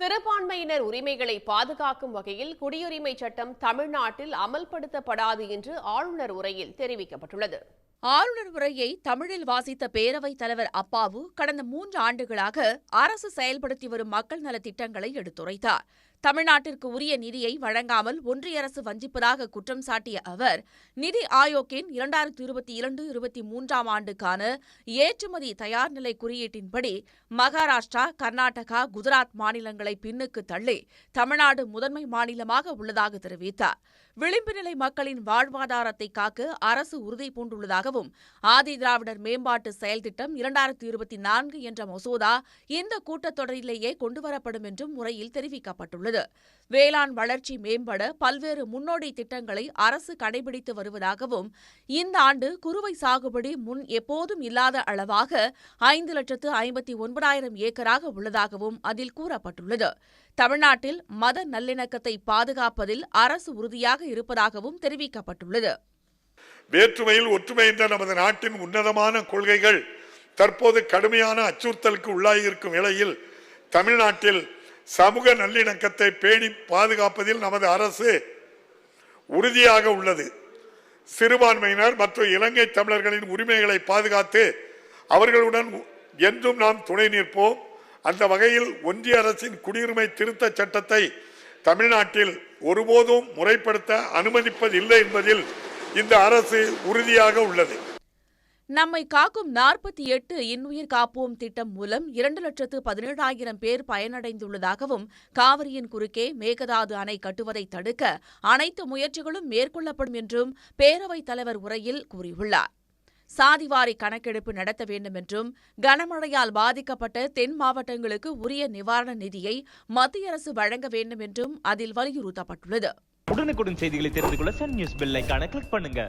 சிறுபான்மையினர் உரிமைகளை பாதுகாக்கும் வகையில் குடியுரிமை சட்டம் தமிழ்நாட்டில் அமல்படுத்தப்படாது என்று ஆளுநர் உரையில் தெரிவிக்கப்பட்டுள்ளது. ஆளுநர் உரையை தமிழில் வாசித்த பேரவைத் தலைவர் அப்பாவு கடந்த மூன்று ஆண்டுகளாக அரசு செயல்படுத்தி வரும் மக்கள் நலத் திட்டங்களை எடுத்துரைத்தார். தமிழ்நாட்டிற்கு உரிய நிதியை வழங்காமல் ஒன்றிய அரசு வஞ்சிப்பதாக குற்றம் சாட்டிய அவர் நிதி ஆயோக்கின் இரண்டாயிரத்தி இருபத்தி இரண்டு இருபத்தி மூன்றாம் ஆண்டுக்கான ஏற்றுமதி தயார் நிலை குறியீட்டின்படி மகாராஷ்டிரா கர்நாடகா குஜராத் மாநிலங்களை பின்னுக்கு தள்ளி தமிழ்நாடு முதன்மை மாநிலமாக உள்ளதாக தெரிவித்தார். விளிம்பு நிலை மக்களின் வாழ்வாதாரத்தை காக்க அரசு உறுதி பூண்டுள்ளதாகவும் ஆதி திராவிடர் மேம்பாட்டு செயல் திட்டம் இரண்டாயிரத்தி இருபத்தி நான்கு என்ற மசோதா இந்த கூட்டத்தொடரிலேயே கொண்டுவரப்படும் என்றும் முறையில் தெரிவிக்கப்பட்டுள்ளது. வேளாண் வளர்ச்சி மேம்பட பல்வேறு முன்னோடி திட்டங்களை அரசு கடைபிடித்து வருவதாகவும் இந்த ஆண்டு குறுவை சாகுபடி முன் எப்போதும் இல்லாத அளவாக ஐந்து லட்சத்து ஐம்பத்தி ஒன்பதாயிரம் ஏக்கராக உள்ளதாகவும் அதில் கூறப்பட்டுள்ளது. தமிழ்நாட்டில் மத நல்லிணக்கத்தை பாதுகாப்பதில் அரசு உறுதியாக இருப்பதாகவும் தெரிவிக்கப்பட்டுள்ளது. வேற்றுமையில் ஒற்றுமை என்ற நமது நாட்டின் உன்னதமான கொள்கைகள் தற்போது கடுமையான அச்சுறுத்தலுக்கு உள்ளாகியிருக்கும் வேளையில் தமிழ்நாட்டில் சமூக நல்லிணக்கத்தை பேணி பாதுகாப்பதில் நமது அரசு உறுதியாக உள்ளது. சிறுபான்மையினர் மற்றும் இலங்கை தமிழர்களின் உரிமைகளை பாதுகாத்து அவர்களுடன் என்றும் நாம் துணை நிற்போம். அந்த வகையில் ஒன்றிய அரசின் குடியுரிமை திருத்த சட்டத்தை தமிழ்நாட்டில் ஒருபோதும் முறைப்படுத்த அனுமதிப்பதில்லை என்பதில் இந்த அரசு உறுதியாக உள்ளது. நம்மை காக்கும் நாற்பத்தி எட்டு இன்னுயிர் காப்போம் திட்டம் மூலம் இரண்டு லட்சத்து பதினேழாயிரம் பேர் பயனடைந்துள்ளதாகவும் காவிரியின் குறுக்கே மேகதாது அணை கட்டுவதை தடுக்க அனைத்து முயற்சிகளும் மேற்கொள்ளப்படும் என்றும் பேரவைத் தலைவர் உரையில் கூறியுள்ளார். சாதிவாரி கணக்கெடுப்பு நடத்த வேண்டும் என்றும் கனமழையால் பாதிக்கப்பட்ட தென் மாவட்டங்களுக்கு உரிய நிவாரண நிதியை மத்திய அரசு வழங்க வேண்டும் என்றும் அதில் வலியுறுத்தப்பட்டுள்ளது. உடனுக்குடன் செய்திகளை தெரிந்து கொள்ள சன் நியூஸ் பெல் கிளிக் பண்ணுங்க.